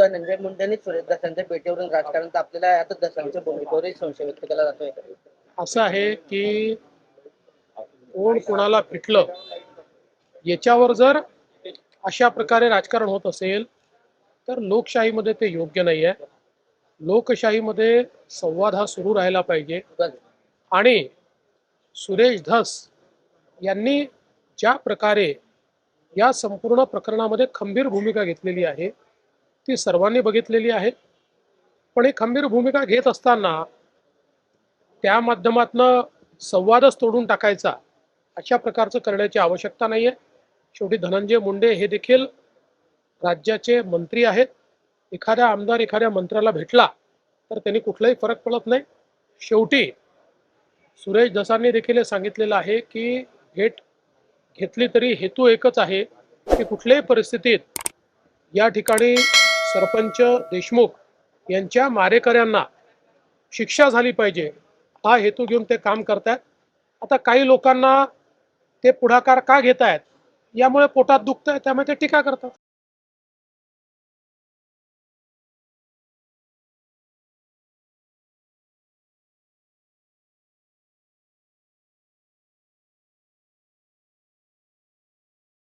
धनंजय मुंडे आणि सुरेश दसांच्या भेटीवरून राजकारण आपल्याला आता दसांच्या भूमिकेवरही संशय व्यक्त केला जातोय. असं आहे की कोण कोणाला फिटलं याच्यावर जर अशा प्रकारे राजकारण होत असेल तर लोकशाहीमध्ये ते योग्य नाही आहे. लोकशाहीमध्ये संवाद हा सुरू राहायला पाहिजे. आणि सुरेश धस यांनी ज्या प्रकारे या संपूर्ण प्रकरणामध्ये खंबीर भूमिका घेतलेली आहे ती सर्वांनी बघितलेली आहे. पण ही खंबीर भूमिका घेत असताना त्या माध्यमातनं संवादच तोडून टाकायचा अशा प्रकारचं करण्याची आवश्यकता नाही आहे शेवटी धनंजय मुंडे हे देखील राज्याचे मंत्री आहेत. एखाद्या आमदार एखाद्या मंत्र्याला भेटला तर त्यांनी कुठलाही फरक पडत नाही. शेवटी सुरेश दसांनी देखील हे सांगितलेलं आहे की भेट घेतली तरी हेतू एकच आहे की कुठल्याही परिस्थितीत या ठिकाणी सरपंच देशमुख यांच्या मारेकऱ्यांना शिक्षा झाली पाहिजे. हा हेतू घेऊन ते काम करतायत. आता काही लोकांना ते पुढाकार का घेत आहेत यामुळे पोटात दुखत आहे त्यामुळे ते टीका करतात.